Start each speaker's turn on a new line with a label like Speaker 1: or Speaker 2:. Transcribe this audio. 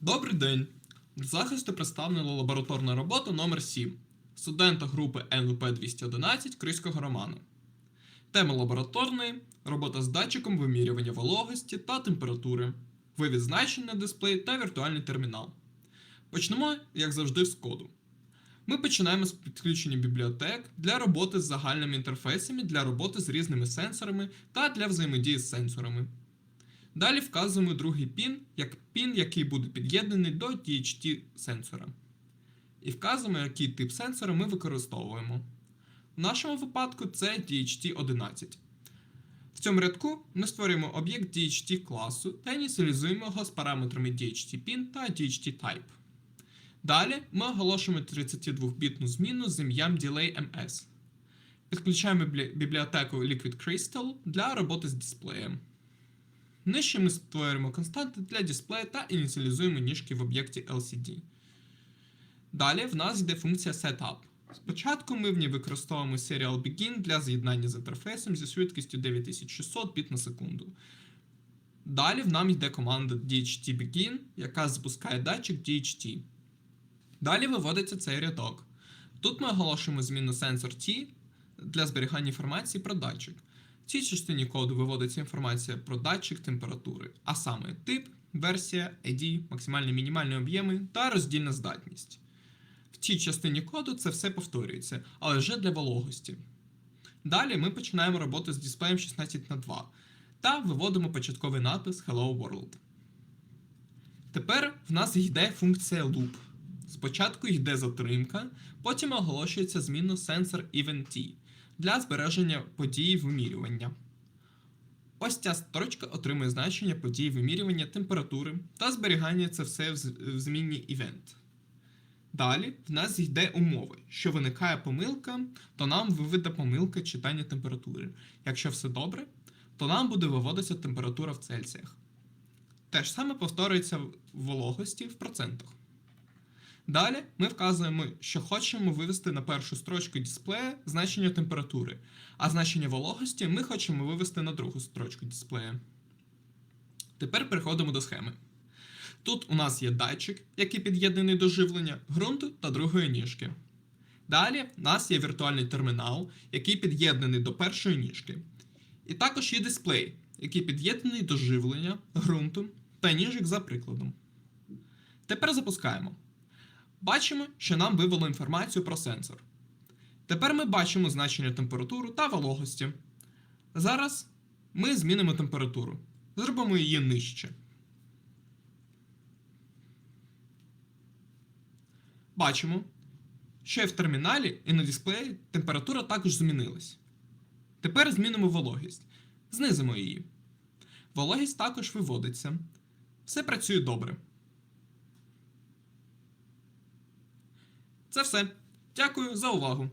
Speaker 1: Добрий день! Для захисту представлена лабораторна робота номер 7 студента групи НВП 211 Кризького роману. Тема лабораторної робота з датчиком вимірювання вологості та температури, вивід значень на дисплей та віртуальний термінал. Почнемо, як завжди, з коду. Ми починаємо з підключення бібліотек для роботи з загальними інтерфейсами для роботи з різними сенсорами та для взаємодії з сенсорами. Далі вказуємо другий пін як пін, який буде під'єднаний до DHT сенсора. І вказуємо, який тип сенсора ми використовуємо. В нашому випадку це DHT11. В цьому рядку ми створюємо об'єкт DHT класу та ініціалізуємо його з параметрами DHT pin та DHT type. Далі ми оголошуємо 32-бітну зміну з ім'ям DelayMS. Підключаємо бібліотеку Liquid Crystal для роботи з дисплеєм. Нижче ми створюємо константи для дисплею та ініціалізуємо ніжки в об'єкті LCD. Далі в нас йде функція Setup. Спочатку ми в ній використовуємо Serial Begin для з'єднання з інтерфейсом зі швидкістю 9600 біт на секунду. Далі в нам йде команда DHT Begin, яка запускає датчик DHT. Далі виводиться цей рядок. Тут ми оголошуємо зміну сенсор T для зберігання інформації про датчик. Цій частині коду виводиться інформація про датчик температури, а саме тип, версія, ID, максимальні мінімальні об'єми та роздільна здатність. В цій частині коду це все повторюється, але вже для вологості. Далі ми починаємо роботу з дисплеєм 16 на 2 та виводимо початковий напис Hello World. Тепер в нас йде функція loop. Спочатку йде затримка, потім оголошується зміну sensor event для збереження події вимірювання. Ось ця строчка отримує значення події вимірювання температури та зберігання це все в змінні event. Далі в нас йде умови. Що виникає помилка, то нам виведе помилка читання температури. Якщо все добре, то нам буде виводитися температура в Цельсіях. Те ж саме повторюється в вологості в процентах. Далі ми вказуємо, що хочемо вивести на першу строчку дисплея значення температури, а значення вологості ми хочемо вивести на другу строчку дисплея. Тепер переходимо до схеми. Тут у нас є датчик, який під'єднаний до живлення, ґрунту та другої ніжки. Далі в нас є віртуальний термінал, який під'єднаний до першої ніжки. І також є дисплей, який під'єднаний до живлення, ґрунту та ніжок за прикладом. Тепер запускаємо. Бачимо, що нам вивело інформацію про сенсор. Тепер ми бачимо значення температури та вологості. Зараз ми змінимо температуру. Зробимо її нижче. Бачимо, що і в терміналі і на дисплеї температура також змінилась. Тепер змінимо вологість. Знизимо її. Вологість також виводиться. Все працює добре. Це все. Дякую за увагу.